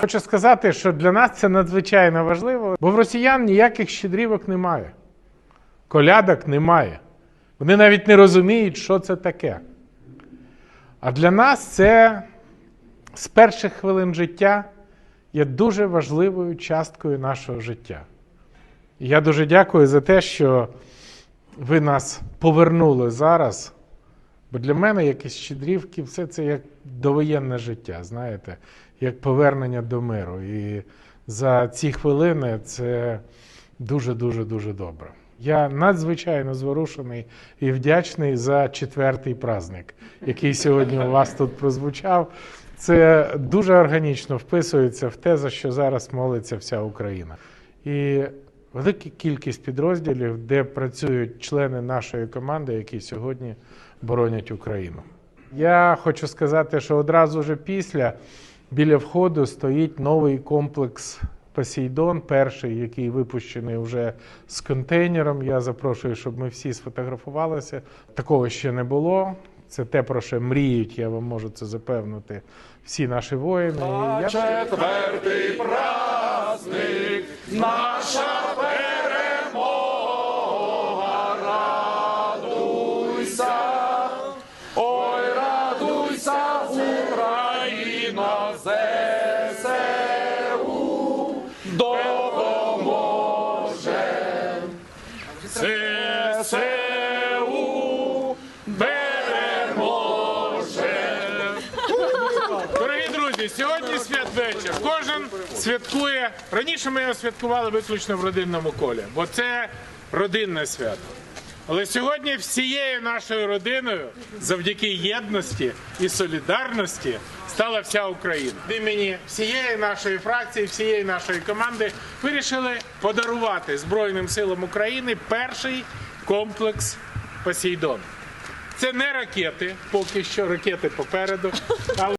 Хочу сказати, що для нас це надзвичайно важливо, бо в росіян ніяких щедрівок немає, колядок немає. Вони навіть не розуміють, що це таке. А для нас це з перших хвилин життя є дуже важливою часткою нашого життя. І я дуже дякую за те, що ви нас повернули зараз. Бо для мене якісь щедрівки, все це як довоєнне життя, знаєте, як повернення до миру. І за ці хвилини це дуже-дуже дуже добре. Я надзвичайно зворушений і вдячний за четвертий праздник, який сьогодні у вас тут прозвучав. Це дуже органічно вписується в те, за що зараз молиться вся Україна. І велика кількість підрозділів, де працюють члени нашої команди, які сьогодні боронять Україну. Я хочу сказати, що одразу вже після біля входу стоїть новий комплекс Посейдон, перший, який випущений вже з контейнером. Я запрошую, щоб ми всі сфотографувалися. Такого ще не було. Це те, про що мріють, я вам можу це запевнити. Всі наші воїни. І я- Четвертий праздник, наша перемога, радуйся, ой, радуйся, Україна, ЗСУ ЗСУ переможе. Дорогі друзі, сьогодні святвечір. Кожен святкує. Раніше ми його святкували виключно в родинному колі, бо це родинне свято. Але сьогодні всією нашою родиною, завдяки єдності і солідарності, стала вся Україна. Від імені всієї нашої фракції, всієї нашої команди вирішили подарувати Збройним силам України перший комплекс Посейдон. Це не ракети, поки що ракети попереду. Але